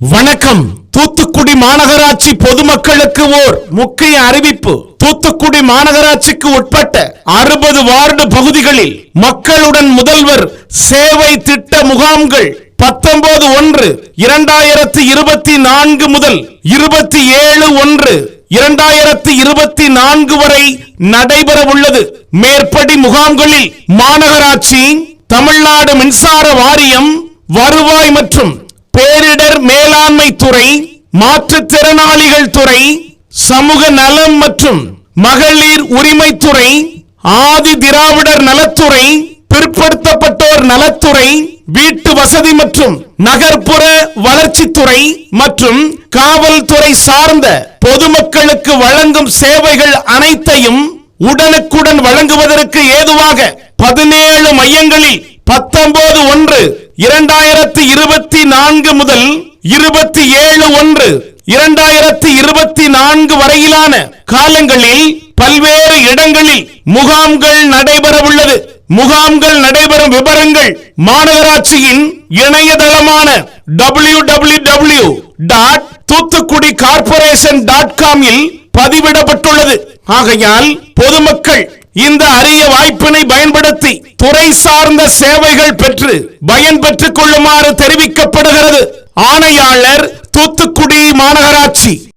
வணக்கம். தூத்துக்குடி மாநகராட்சி பொதுமக்களுக்கு ஓர் முக்கிய அறிவிப்பு. தூத்துக்குடி மாநகராட்சிக்கு உட்பட்ட அறுபது வார்டு பகுதிகளில் மக்களுடன் முதல்வர் சேவை திட்ட முகாம்கள் பத்தொன்பது ஒன்று இரண்டாயிரத்தி இருபத்தி நான்கு முதல் இருபத்தி ஏழு ஒன்று இரண்டாயிரத்தி இருபத்தி நான்கு வரை நடைபெற உள்ளது மேற்படி முகாம்களில் மாநகராட்சி தமிழ்நாடு மின்சார வாரியம் வருவாய் மற்றும் பேரிடர் மேலாண்மை துறை மாற்றுத்திறனாளிகள் துறை சமூக நலம் மற்றும் மகளிர் உரிமைத்துறை ஆதி திராவிடர் நலத்துறை பிற்படுத்தப்பட்டோர் நலத்துறை வீட்டு வசதி மற்றும் நகர்ப்புற வளர்ச்சித்துறை மற்றும் காவல்துறை சார்ந்த பொதுமக்களுக்கு வழங்கும் சேவைகள் அனைத்தையும் உடனுக்குடன் வழங்குவதற்கு ஏதுவாக பதினேழு மையங்களில் பத்தொன்பது ஒன்று இரண்டாயிரத்தி இருபத்தி நான்கு முதல் இருபத்தி ஏழு ஒன்று இரண்டாயிரத்தி இருபத்தி நான்கு வரையிலான காலங்களில் பல்வேறு இடங்களில் முகாம்கள் நடைபெற உள்ளது முகாம்கள் நடைபெறும் விவரங்கள் மாநகராட்சியின் இணையதளமான W W W dot Thoothukudi corporation dot காமில் பதிவிடப்பட்டுள்ளது. ஆகையால் பொதுமக்கள் இந்த அரிய வாய்ப்பினை பயன்படுத்தி துறை சார்ந்த சேவைகள் பெற்று பயன் பெற்றுக் கொள்ளுமாறு தெரிவிக்கப்படுகிறது. ஆணையாளர் தூத்துக்குடி மாநகராட்சி.